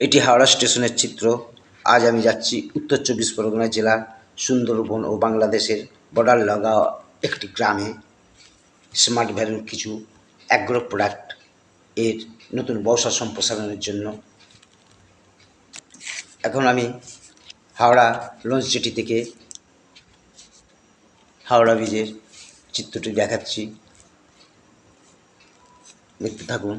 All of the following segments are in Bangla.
এটি হাওড়া স্টেশনের চিত্র। আজ আমি যাচ্ছি উত্তর চব্বিশ পরগনা জেলার সুন্দরবন ও বাংলাদেশের বর্ডার লাগা একটি গ্রামে। স্মার্ট ভ্যালুর কিছু অ্যাগ্রো প্রোডাক্টের নতুন ব্যবসা সম্প্রসারণের জন্য। এখন আমি হাওড়া লঞ্চ জেটি থেকে হাওড়া ব্রিজের চিত্রটি দেখাচ্ছি। দেখতে থাকুন।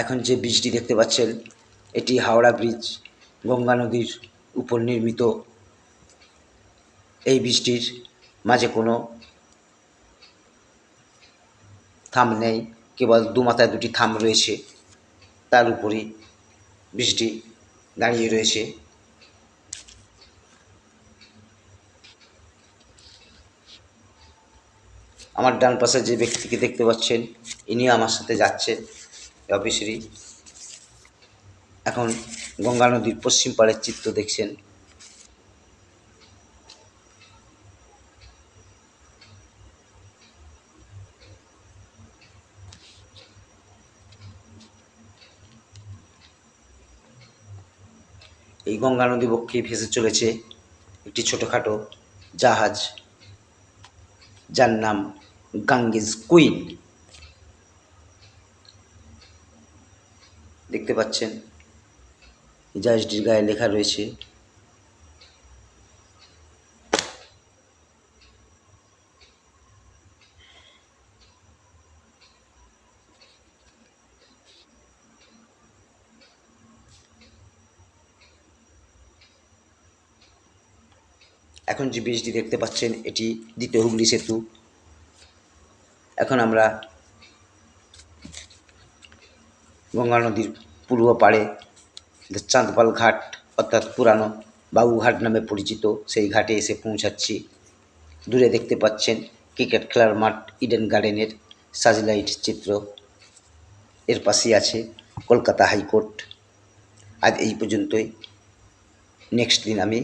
এখন যে ব্রিজটি দেখতে পাচ্ছেন, এটি হাওড়া ব্রিজ, গঙ্গা নদীর উপর নির্মিত। এই ব্রিজটির মাঝে কোনো থাম নেই, কেবল দু মাথায় দুটি থাম রয়েছে। তার উপরই ব্রিজটি দাঁড়িয়ে রয়েছে। আমার ডান পাশে যে ব্যক্তিকে দেখতে পাচ্ছেন ইনি আমার সাথে যাচ্ছে। অফিসেরই এখন গঙ্গা নদীর পশ্চিম পাড়ের চিত্র দেখছেন। এই গঙ্গা নদী বক্ষে ভেসে চলেছে একটি ছোটোখাটো জাহাজ। যার নাম গাঙ্গেজ কুইন। দেখতে পাচ্ছেন। জাহাজটির গায়ে লেখা রয়েছে। এখন যে ব্রিজটি দেখতে পাচ্ছেন, এটি দ্বিতীয় হুগলি সেতু। এখন আমরা গঙ্গা নদীর পূর্ব পাড়ে চাঁদপাল ঘাট অর্থাৎ পুরানো বাবুঘাট নামে পরিচিত, সেই ঘাটে এসে পৌঁছাচ্ছি। দূরে দেখতে পাচ্ছেন ক্রিকেট খেলার মাঠ, ইডেন গার্ডেনের সাজলাইট চিত্র। এর পাশেই আছে কলকাতা হাইকোর্ট। আজ এই পর্যন্তই। নেক্সট দিন আমি